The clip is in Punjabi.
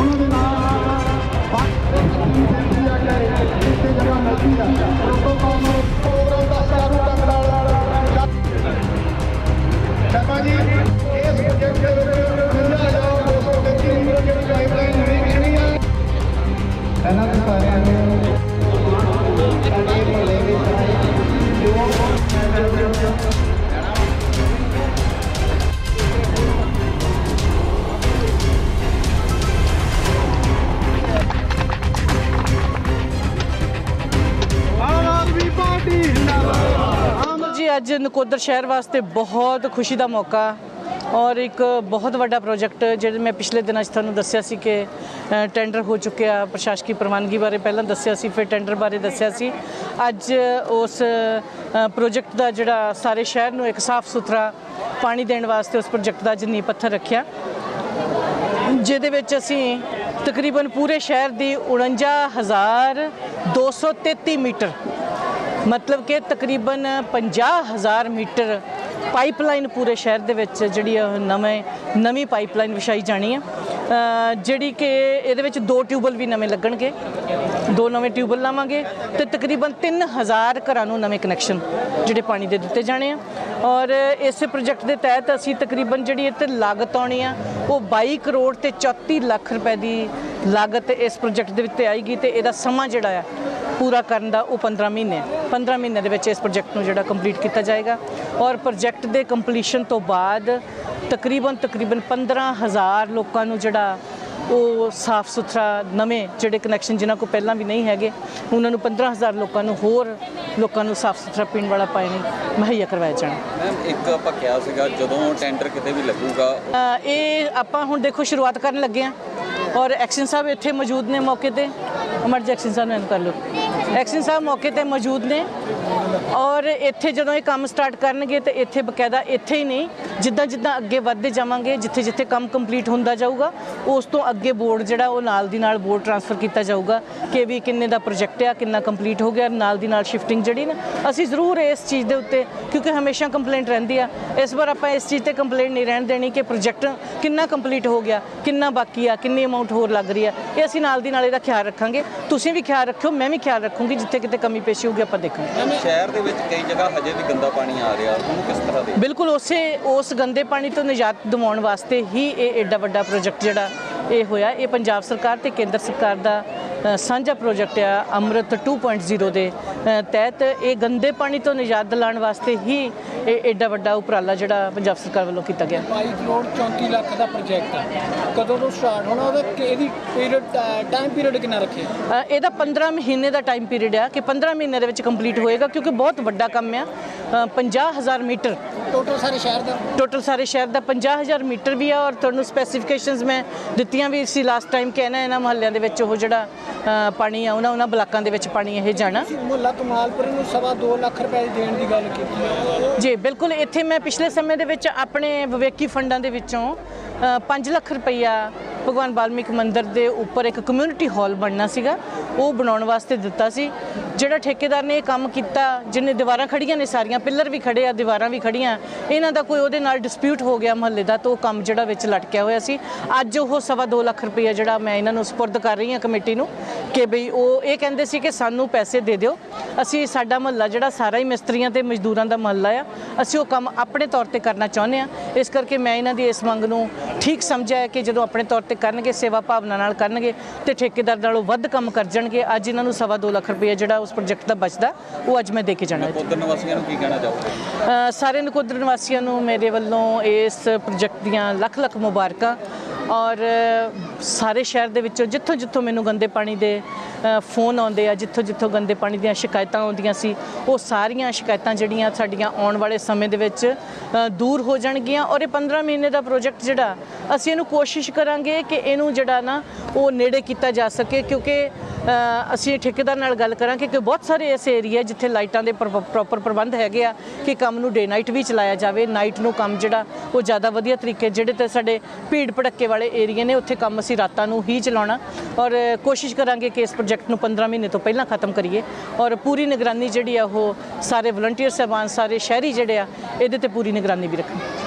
Onu ਅੱਜ ਨਕੋਦਰ ਸ਼ਹਿਰ ਵਾਸਤੇ ਬਹੁਤ ਖੁਸ਼ੀ ਦਾ ਮੌਕਾ ਔਰ ਇੱਕ ਬਹੁਤ ਵੱਡਾ ਪ੍ਰੋਜੈਕਟ ਜਿਹੜੇ ਮੈਂ ਪਿਛਲੇ ਦਿਨਾਂ 'ਚ ਤੁਹਾਨੂੰ ਦੱਸਿਆ ਸੀ ਕਿ ਟੈਂਡਰ ਹੋ ਚੁੱਕਿਆ ਪ੍ਰਸ਼ਾਸਕੀ ਪ੍ਰਵਾਨਗੀ ਬਾਰੇ ਪਹਿਲਾਂ ਦੱਸਿਆ ਸੀ, ਫਿਰ ਟੈਂਡਰ ਬਾਰੇ ਦੱਸਿਆ ਸੀ। ਅੱਜ ਉਸ ਪ੍ਰੋਜੈਕਟ ਦਾ ਜਿਹੜਾ ਸਾਰੇ ਸ਼ਹਿਰ ਨੂੰ ਇੱਕ ਸਾਫ਼ ਸੁਥਰਾ ਪਾਣੀ ਦੇਣ ਵਾਸਤੇ ਉਸ ਪ੍ਰੋਜੈਕਟ ਦਾ ਅੱਜ ਨੀਂਹ ਪੱਥਰ ਰੱਖਿਆ। ਜਿਹਦੇ ਵਿੱਚ ਅਸੀਂ ਤਕਰੀਬਨ ਪੂਰੇ ਸ਼ਹਿਰ ਦੀ 49233 ਮੀਟਰ ਮਤਲਬ ਕਿ ਤਕਰੀਬਨ 50000 ਮੀਟਰ ਪਾਈਪਲਾਈਨ ਪੂਰੇ ਸ਼ਹਿਰ ਦੇ ਵਿੱਚ ਜਿਹੜੀ ਆ ਨਵੇਂ, ਨਵੀਂ ਪਾਈਪਲਾਈਨ ਵਿਛਾਈ ਜਾਣੀ ਆ। ਜਿਹੜੀ ਕਿ ਇਹਦੇ ਵਿੱਚ ਦੋ ਟਿਊਬਲ ਵੀ ਨਵੇਂ ਲੱਗਣਗੇ। ਦੋ ਨਵੇਂ ਟਿਊਬਲ ਲਾਵਾਂਗੇ ਤੇ ਤਕਰੀਬਨ 3000 ਘਰਾਂ ਨੂੰ ਨਵੇਂ ਕਨੈਕਸ਼ਨ ਜਿਹੜੇ ਪਾਣੀ ਦੇ ਦਿੱਤੇ ਜਾਣੇ ਆ। ਔਰ ਇਸ ਪ੍ਰੋਜੈਕਟ ਦੇ ਤਹਿਤ ਅਸੀਂ ਤਕਰੀਬਨ ਜਿਹੜੀ ਇੱਥੇ ਲਾਗਤ ਆਉਣੀ ਆ, ਉਹ 22 ਕਰੋੜ ਤੇ 34 ਲੱਖ ਰੁਪਏ ਦੀ ਲਾਗਤ ਇਸ ਪ੍ਰੋਜੈਕਟ ਦੇ ਵਿੱਚ ਆਏਗੀ ਤੇ ਇਹਦਾ ਸਮਾਂ ਜਿਹੜਾ ਆ ਪੂਰਾ ਕਰਨ ਦਾ ਉਹ 15 ਮਹੀਨੇ 15 ਮਹੀਨੇ ਦੇ ਵਿੱਚ ਇਸ ਪ੍ਰੋਜੈਕਟ ਨੂੰ ਜਿਹੜਾ ਕੰਪਲੀਟ ਕੀਤਾ ਜਾਏਗਾ। ਔਰ ਪ੍ਰੋਜੈਕਟ ਦੇ ਕੰਪਲੀਸ਼ਨ ਤੋਂ ਬਾਅਦ ਤਕਰੀਬਨ ਤਕਰੀਬਨ 15000 ਲੋਕਾਂ ਨੂੰ ਜਿਹੜਾ ਉਹ ਸਾਫ਼ ਸੁਥਰਾ ਨਵੇਂ ਜਿਹੜੇ ਕਨੈਕਸ਼ਨ ਜਿਨ੍ਹਾਂ ਕੋ ਪਹਿਲਾਂ ਵੀ ਨਹੀਂ ਹੈਗੇ ਉਹਨਾਂ ਨੂੰ 15000 ਲੋਕਾਂ ਨੂੰ ਹੋਰ ਲੋਕਾਂ ਨੂੰ ਸਾਫ਼ ਸੁਥਰਾ ਪੀਣ ਵਾਲਾ ਪਾਣੀ ਮੁਹੱਈਆ ਕਰਵਾਇਆ ਜਾਣਾ। ਮੈਮ ਇੱਕ ਆਪਾਂ ਕਿਹਾ ਸੀਗਾ ਜਦੋਂ ਟੈਂਡਰ ਕਿਤੇ ਵੀ ਲੱਗੂਗਾ ਇਹ ਆਪਾਂ ਹੁਣ ਦੇਖੋ ਸ਼ੁਰੂਆਤ ਕਰਨ ਲੱਗੇ ਆ। ਔਰ ਐਕਸ਼ਨ ਸਾਹਿਬ ਇੱਥੇ ਮੌਜੂਦ ਨੇ ਮੌਕੇ ਤੇ। ਅਮਰ ਜੀ ਸਾਹਿਬ ਨੂੰ ਕਰ। ਲਓ ਐਕਸ਼ਨ ਸਾਹਿਬ ਮੌਕੇ ਤੇ ਮੌਜੂਦ ਨੇ। ਔਰ ਇੱਥੇ ਜਦੋਂ ਇਹ ਕੰਮ ਸਟਾਰਟ ਕਰਨਗੇ ਤੇ ਇੱਥੇ ਬਕਾਇਦਾ ਇੱਥੇ ਹੀ ਨਹੀਂ, ਜਿੱਦਾਂ ਜਿੱਦਾਂ ਅੱਗੇ ਵੱਧਦੇ ਜਾਵਾਂਗੇ, ਜਿੱਥੇ ਜਿੱਥੇ ਕੰਮ ਕੰਪਲੀਟ ਹੁੰਦਾ ਜਾਊਗਾ, ਉਸ ਤੋਂ ਅੱਗੇ ਬੋਰਡ ਜਿਹੜਾ ਉਹ ਨਾਲ ਦੀ ਨਾਲ ਬੋਰਡ ਟ੍ਰਾਂਸਫਰ ਕੀਤਾ ਜਾਊਗਾ ਕਿ ਵੀ ਕਿੰਨੇ ਦਾ ਪ੍ਰੋਜੈਕਟ ਆ, ਕਿੰਨਾ ਕੰਪਲੀਟ ਹੋ ਗਿਆ, ਨਾਲ ਦੀ ਨਾਲ ਸ਼ਿਫਟਿੰਗ ਜਿਹੜੀ ਨਾ, ਅਸੀਂ ਜ਼ਰੂਰ ਇਸ ਚੀਜ਼ ਦੇ ਉੱਤੇ, ਕਿਉਂਕਿ ਹਮੇਸ਼ਾ ਕੰਪਲੇਂਟ ਰਹਿੰਦੀ ਆ। ਇਸ ਵਾਰ ਆਪਾਂ ਇਸ ਚੀਜ਼ ਤੇ ਕੰਪਲੇਂਟ ਨਹੀਂ ਰਹਿਣ ਦੇਣੀ ਕਿ ਪ੍ਰੋਜੈਕਟ ਕਿੰਨਾ ਕੰਪਲੀਟ ਹੋ ਗਿਆ, ਕਿੰਨਾ ਬਾਕੀ ਆ, ਕਿੰਨੀ ਅਮਾਉਂਟ ਹੋਰ ਲੱਗ ਰਹੀ ਆ। ਇਹ ਅਸੀਂ ਨਾਲ ਦੀ ਨਾਲ ਇਹਦਾ ਖਿਆਲ ਰੱਖਾਂਗੇ। ਤੁਸੀਂ ਵੀ ਖਿਆਲ ਰੱਖਿਓ, ਮੈਂ ਵੀ ਖਿਆਲ ਰੱਖੂੰਗੀ, ਜਿੱਥੇ ਕਿਤੇ ਕਮੀ ਪੇਸ਼ੀ ਹੋਊਗੀ ਆਪਾਂ ਦੇਖਾਂਗੇ। ਸ਼ਹਿਰ ਦੇ ਵਿੱਚ ਕਈ ਜਗ੍ਹਾ ਹਜੇ ਵੀ ਗੰਦਾ ਪਾਣੀ ਆ ਰਿਹਾ। ਉਹਨੂੰ ਕਿਸ ਤਰ੍ਹਾਂ ਦੇ ਬਿਲਕੁਲ ਉਸੇ, ਉਸ ਗੰਦੇ ਪਾਣੀ ਤੋਂ ਨਿਜਾਤ ਦਿਵਾਉਣ ਵਾਸਤੇ ਹੀ ਇਹ ਐਡਾ ਵੱਡਾ ਪ੍ਰੋਜੈਕਟ ਜਿਹੜਾ ਇਹ ਹੋਇਆ। ਇਹ ਪੰਜਾਬ ਸਰਕਾਰ ਤੇ ਕੇਂਦਰ ਸਰਕਾਰ ਦਾ ਸਾਂਝਾ ਪ੍ਰੋਜੈਕਟ ਆ ਅੰਮ੍ਰਿਤ 2.0 ਦੇ ਤਹਿਤ ਇਹ ਗੰਦੇ ਪਾਣੀ ਤੋਂ ਨਿਜਾਤ ਦਿਲਾਉਣ ਵਾਸਤੇ ਹੀ ਇਹ ਐਡਾ ਵੱਡਾ ਉਪਰਾਲਾ ਜਿਹੜਾ ਪੰਜਾਬ ਸਰਕਾਰ ਵੱਲੋਂ ਕੀਤਾ ਗਿਆ। 22 ਕਰੋੜ 34 ਲੱਖ ਦਾ ਪ੍ਰੋਜੈਕਟ ਆ। ਕਦੋਂ ਤੋਂ ਸਟਾਰਟ ਹੋਣਾ ਉਹਦਾ? ਕਿ- ਇਹਦੀ ਪੀਰੀਅਡ ਟਾਈਮ ਪੀਰੀਅਡ ਕਿੰਨਾ ਰੱਖਿਆ? ਇਹਦਾ 15 ਮਹੀਨੇ ਦਾ ਟਾਈਮ ਪੀਰੀਅਡ ਆ ਕਿ 15 ਮਹੀਨੇ ਦੇ ਵਿੱਚ ਕੰਪਲੀਟ ਹੋਏਗਾ ਕਿਉਂਕਿ ਬਹੁਤ ਵੱਡਾ ਕੰਮ ਆ। ਅ, 50000 ਮੀਟਰ। ਟੋਟਲ ਸਾਰੇ ਸ਼ਹਿਰ ਦਾ? ਟੋਟਲ ਸਾਰੇ ਸ਼ਹਿਰ ਦਾ 50000 ਮੀਟਰ ਵੀ ਆ ਔਰ ਤੁਹਾਨੂੰ ਸਪੈਸੀਫਿਕੇਸ਼ਨਸ ਮੈਂ ਦਿੱਤੀਆਂ ਵੀ ਸੀ ਲਾਸਟ ਟਾਈਮ ਕਿ ਇਹਨਾਂ ਇਹਨਾਂ ਮੁਹੱਲਿਆਂ ਦੇ ਵਿੱਚ ਉਹ ਜਿਹੜਾ ਪਾਣੀ ਆ ਉਹਨਾਂ ਉਹਨਾਂ ਬਲਾਕਾਂ ਦੇ ਵਿੱਚ ਪਾਣੀ ਇਹ ਜਾਣਾ। ਮੁਹੱਲਾ ਕਮਾਲਪੁਰ ਨੂੰ ਸਵਾ 2 ਲੱਖ ਰੁਪਏ ਦੇਣ ਦੀ ਗੱਲ ਕੀਤੀ ਹੈ। ਜੀ ਬਿਲਕੁਲ ਇੱਥੇ ਮੈਂ ਪਿਛਲੇ ਸਮੇਂ ਦੇ ਵਿੱਚ ਆਪਣੇ ਵਿਵੇਕੀ ਫੰਡਾਂ ਦੇ ਵਿੱਚੋਂ 5 ਲੱਖ ਰੁਪਈਆ ਭਗਵਾਨ ਵਾਲਮੀਕ ਮੰਦਿਰ ਦੇ ਉੱਪਰ ਇੱਕ ਕਮਿਊਨਿਟੀ ਹਾਲ ਬਣਨਾ ਸੀਗਾ। ਉਹ ਬਣਾਉਣ ਵਾਸਤੇ ਦਿੱਤਾ ਸੀ। ਜਿਹੜਾ ਠੇਕੇਦਾਰ ਨੇ ਇਹ ਕੰਮ ਕੀਤਾ ਜਿਹਨੇ ਦੀਵਾਰਾਂ ਖੜੀਆਂ ਨੇ ਸਾਰੀਆਂ, ਪਿੱਲਰ ਵੀ ਖੜੇ ਆ, ਦੀਵਾਰਾਂ ਵੀ ਖੜੀਆਂ, ਇਹਨਾਂ ਦਾ ਕੋਈ ਉਹਦੇ ਨਾਲ ਡਿਸਪਿਊਟ ਹੋ ਗਿਆ ਮਹੱਲੇ ਦਾ, ਤਾਂ ਉਹ ਕੰਮ ਜਿਹੜਾ ਵਿੱਚ ਲਟਕਿਆ ਹੋਇਆ ਸੀ। ਅੱਜ ਉਹ ਸਵਾ ਦੋ ਲੱਖ ਰੁਪਈਆ ਜਿਹੜਾ ਮੈਂ ਇਹਨਾਂ ਨੂੰ ਸਪੁਰਦ ਕਰ ਰਹੀ ਹਾਂ ਕਮੇਟੀ ਨੂੰ ਕਿ ਬਈ ਉਹ ਇਹ ਕਹਿੰਦੇ ਸੀ ਕਿ ਸਾਨੂੰ ਪੈਸੇ ਦੇ ਦਿਓ। ਅਸੀਂ ਸਾਡਾ ਮਹੱਲਾ ਜਿਹੜਾ ਸਾਰਾ ਹੀ ਮਿਸਤਰੀਆਂ ਤੇ ਮਜ਼ਦੂਰਾਂ ਦਾ ਮਹੱਲਾ ਆ, ਅਸੀਂ ਉਹ ਕੰਮ ਆਪਣੇ ਤੌਰ ਤੇ ਕਰਨਾ ਚਾਹੁੰਦੇ ਆ ਇਸ ਕਰਕੇ ਮੈਂ ਇਹਨਾਂ ਦੀ ਇਸ ਮੰਗ ਨੂੰ ਠੀਕ ਸਮਝਿਆ ਕਿ ਜਦੋਂ ਆਪਣੇ ਤੌਰ ਤੇ ਕਰਨਗੇ, ਸੇਵਾ ਭਾਵਨਾ ਨਾਲ ਕਰਨਗੇ ਤੇ ਠੇਕੇਦਾਰ ਨਾਲੋਂ ਵੱਧ ਕੰਮ ਕਰ ਜਾਣਗੇ। ਅੱਜ ਇਹਨਾਂ ਨੂੰ ਸਵਾ ਦੋ ਲੱਖ ਰੁਪਏ ਜਿਹੜਾ ਉਸ ਪ੍ਰੋਜੈਕਟ ਦਾ ਬਚਦਾ ਉਹ ਅੱਜ ਮੈਂ ਦੇ ਕੇ ਜਾਣਾ ਉਧਰ ਨਿਵਾਸੀਆਂ ਨੂੰ ਕੀ ਕਹਿਣਾ ਚਾਹੋਗੇ? ਸਾਰੇ ਨਕੋਦਰ ਨਿਵਾਸੀਆਂ ਨੂੰ ਮੇਰੇ ਵੱਲੋਂ ਇਸ ਪ੍ਰੋਜੈਕਟ ਦੀਆਂ ਲੱਖ ਲੱਖ ਮੁਬਾਰਕਾਂ ਔਰ ਸਾਰੇ ਸ਼ਹਿਰ ਦੇ ਵਿੱਚੋਂ ਜਿੱਥੋਂ ਜਿੱਥੋਂ ਮੈਨੂੰ ਗੰਦੇ ਪਾਣੀ ਦੇ ਫੋਨ ਆਉਂਦੇ ਆ ਜਿੱਥੋਂ ਜਿੱਥੋਂ ਗੰਦੇ ਪਾਣੀ ਦੀਆਂ ਸ਼ਿਕਾਇਤਾਂ ਆਉਂਦੀਆਂ ਸੀ ਉਹ ਸਾਰੀਆਂ ਸ਼ਿਕਾਇਤਾਂ ਜਿਹੜੀਆਂ ਸਾਡੀਆਂ ਆਉਣ ਵਾਲੇ ਸਮੇਂ ਦੇ ਵਿੱਚ ਦੂਰ ਹੋ ਜਾਣਗੀਆਂ ਔਰ ਇਹ 15 ਮਹੀਨੇ ਦਾ ਪ੍ਰੋਜੈਕਟ ਜਿਹੜਾ ਅਸੀਂ ਇਹਨੂੰ ਕੋਸ਼ਿਸ਼ ਕਰਾਂਗੇ ਕਿ ਇਹਨੂੰ ਜਿਹੜਾ ਨਾ ਉਹ ਨੇੜੇ ਕੀਤਾ ਜਾ ਸਕੇ ਕਿਉਂਕਿ ਅਸੀਂ ਠੇਕੇਦਾਰ ਨਾਲ ਗੱਲ ਕਰਾਂਗੇ ਕਿ ਬਹੁਤ ਸਾਰੇ ਐਸੇ ਏਰੀਆ ਜਿੱਥੇ ਲਾਈਟਾਂ ਦੇ ਪ੍ਰੋਪਰ ਪ੍ਰਬੰਧ ਹੈਗੇ ਆ ਕਿ ਕੰਮ ਨੂੰ ਡੇ ਨਾਈਟ ਵੀ ਚਲਾਇਆ ਜਾਵੇ ਨਾਈਟ ਨੂੰ ਕੰਮ ਜਿਹੜਾ ਉਹ ਜ਼ਿਆਦਾ ਵਧੀਆ ਤਰੀਕੇ ਜਿਹੜੇ ਤੇ ਸਾਡੇ ਭੀੜ ਭੜੱਕੇ ਵਾਲੇ ਏਰੀਆ ਨੇ, ਉੱਥੇ ਕੰਮ ਅਸੀਂ ਰਾਤਾਂ ਨੂੰ ਹੀ ਚਲਾਉਣਾ। ਔਰ ਕੋਸ਼ਿਸ਼ ਕਰਾਂਗੇ ਕਿ ਇਸ ਪ੍ਰੋਜੈਕਟ ਨੂੰ 15 ਮਹੀਨੇ ਤੋਂ ਪਹਿਲਾਂ ਖਤਮ ਕਰੀਏ। ਔਰ ਪੂਰੀ ਨਿਗਰਾਨੀ ਜਿਹੜੀ ਆ ਉਹ ਸਾਰੇ ਵਲੰਟੀਅਰ ਸਹਿਬਾਨ, ਸਾਰੇ ਸ਼ਹਿਰੀ ਜਿਹੜੇ ਆ, ਇਹਦੇ ਤੇ ਪੂਰੀ ਨਿਗਰਾਨੀ ਵੀ ਰੱਖਣ